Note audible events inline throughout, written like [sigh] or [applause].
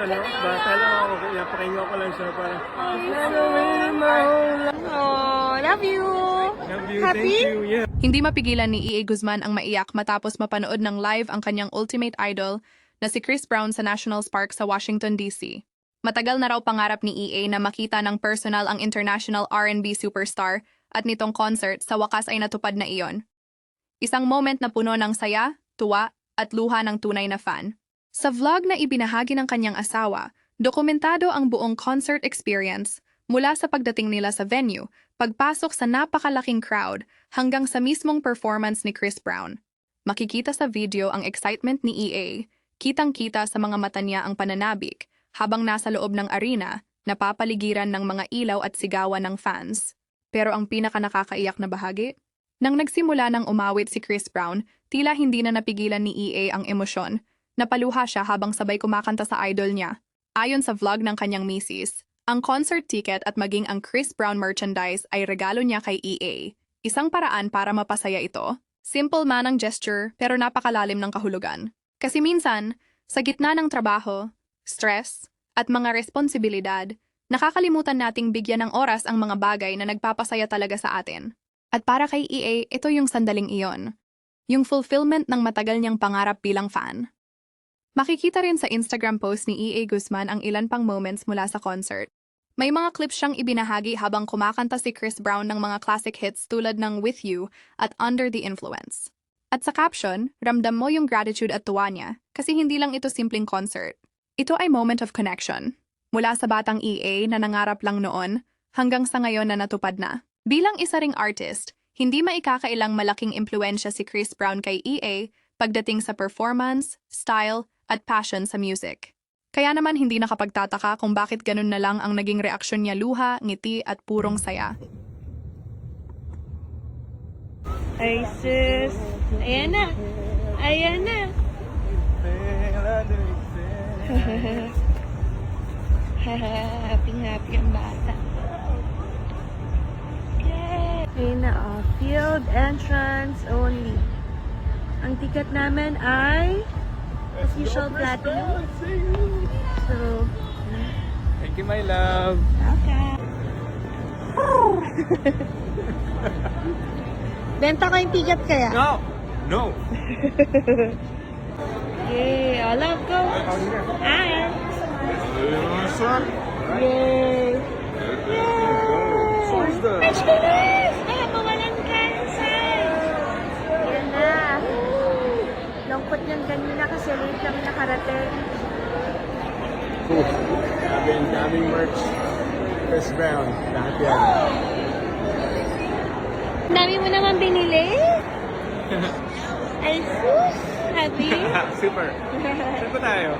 ano, bata lang ako, kaya pakinggan ko lang siya parang, Oh, love you! love you, Happy? thank you, yeah. Hindi mapigilan ni EA Guzman ang maiyak matapos mapanood ng live ang kanyang ultimate idol na si Chris Brown sa National Park sa Washington, D.C. Matagal na raw pangarap ni EA na makita ng personal ang international R&B superstar at nitong concert sa wakas ay natupad na iyon. Isang moment na puno ng saya, tuwa at luha ng tunay na fan. Sa vlog na ibinahagi ng kanyang asawa, dokumentado ang buong concert experience mula sa pagdating nila sa venue, pagpasok sa napakalaking crowd, hanggang sa mismong performance ni Chris Brown. Makikita sa video ang excitement ni EA, kitang-kita sa mga mata niya ang pananabik, habang nasa loob ng arena, napapaligiran ng mga ilaw at sigawan ng fans. Pero ang pinaka nakakaiyak na bahagi? Nang nagsimula ng umawit si Chris Brown, tila hindi na napigilan ni EA ang emosyon. Napaluha siya habang sabay kumakanta sa idol niya. Ayon sa vlog ng kanyang misis, ang concert ticket at maging ang Chris Brown merchandise ay regalo niya kay EA. Isang paraan para mapasaya ito. Simple man ang gesture pero napakalalim ng kahulugan. Kasi minsan, sa gitna ng trabaho, stress, at mga responsibilidad, nakakalimutan nating bigyan ng oras ang mga bagay na nagpapasaya talaga sa atin. At para kay EA, ito yung sandaling iyon. Yung fulfillment ng matagal niyang pangarap bilang fan. Makikita rin sa Instagram post ni EA Guzman ang ilan pang moments mula sa concert. May mga clips siyang ibinahagi habang kumakanta si Chris Brown ng mga classic hits tulad ng With You at Under the Influence. At sa caption, ramdam mo yung gratitude at tuwa niya kasi hindi lang ito simpleng concert. Ito ay moment of connection. Mula sa batang EA na nangarap lang noon hanggang sa ngayon na natupad na. Bilang isa ring artist, hindi maikakailang malaking impluensya si Chris Brown kay EA pagdating sa performance, style, at passion sa music. Kaya naman hindi nakapagtataka kung bakit ganun na lang ang naging reaksyon niya luha, ngiti at purong saya. Ay, sis. Ayan na. Ayan na. [laughs] happy happy ang bata. Yay! Ayun na, oh. Field entrance only. Ang ticket namin ay official platinum. So, Thank you, my love. okay. [laughs] Benta ko yung ticket kaya. No! No! [laughs] Yay! All of go! Hi! Son, Yay! Who's the... Bilis! Baka walang cancer! Yan na. Lungkot yan kanina kasi late kami nakarating. Daming, daming merch. Chris Brown. Lahat yan. Dami mo naman binili? [laughs] Ay, sus! Happy? [laughs] Super. Saan ba tayo?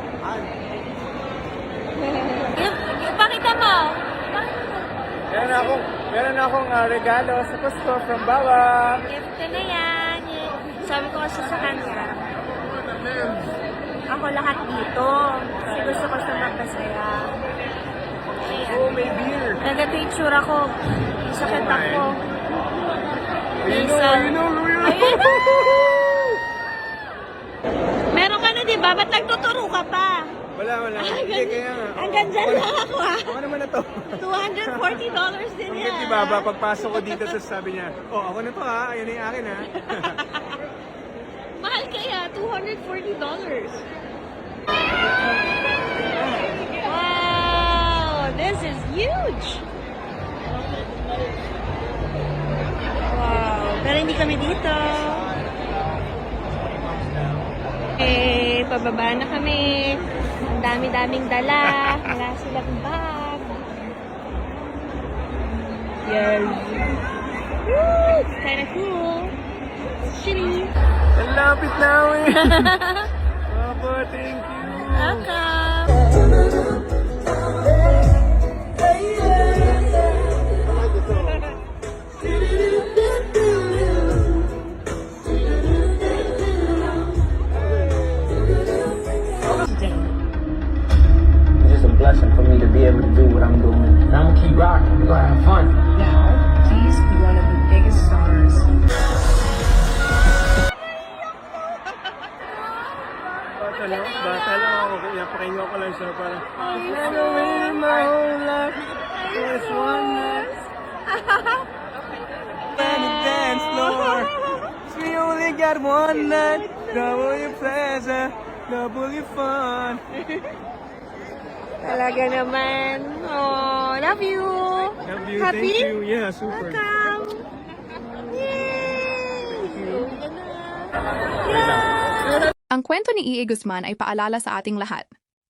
Ipakita [laughs] mo! Meron akong, meron akong ah, regalo sa Costco from Baba. Gift ko na yan. Sabi ko kasi sa kanya, ako lahat dito. Kasi gusto ko siya magpasaya. Oh, may beer. Naganda yung tsura ko. Sakit ako. You know, you know, you know. Meron ka na, di ba? Ba't nagtuturo ka pa? Wala, wala. Hindi, kaya nga. Hanggang dyan lang ako ah. Ako naman na to. $240 din yan. di ba, pagpasok ko dito, sa sabi niya, oh, ako na to ha, ayan na yung akin ha. [laughs] Mahal kaya, $240. Wow, this is huge. Wow, pero hindi kami dito. Eh, pababa na kami. Ang dami-daming dala. Wala silang bag. Yes. Woo! It's kinda cool. It's shitty. Ang lapit namin. [laughs] Papa, thank you. Welcome. It's just a blessing for me to be able to do what I'm doing. And I'm gonna keep rocking. We're gonna have fun. Bata lang, bata lang ako. Kaya pakinggan ko lang siya parang, Never waited my whole life for this one night. And a dance floor. We only got one night. Double your pleasure, double your fun. Talaga naman. Oh, love you. Love you, Happy? thank you. Yeah, super. Welcome. Yay! Ang kwento ni E.A. Guzman ay paalala sa ating lahat.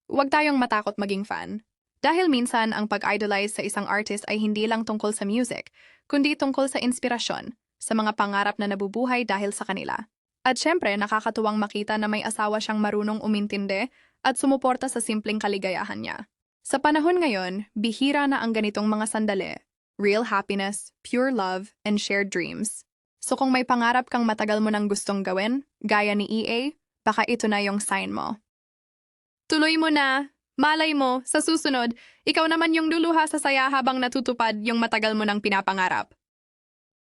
Huwag tayong matakot maging fan. Dahil minsan ang pag-idolize sa isang artist ay hindi lang tungkol sa music, kundi tungkol sa inspirasyon, sa mga pangarap na nabubuhay dahil sa kanila. At syempre, nakakatuwang makita na may asawa siyang marunong umintinde at sumuporta sa simpleng kaligayahan niya. Sa panahon ngayon, bihira na ang ganitong mga sandali. Real happiness, pure love, and shared dreams. So kung may pangarap kang matagal mo nang gustong gawin, gaya ni EA, baka ito na yung sign mo. Tuloy mo na! Malay mo, sa susunod, ikaw naman yung luluha sa saya habang natutupad yung matagal mo nang pinapangarap.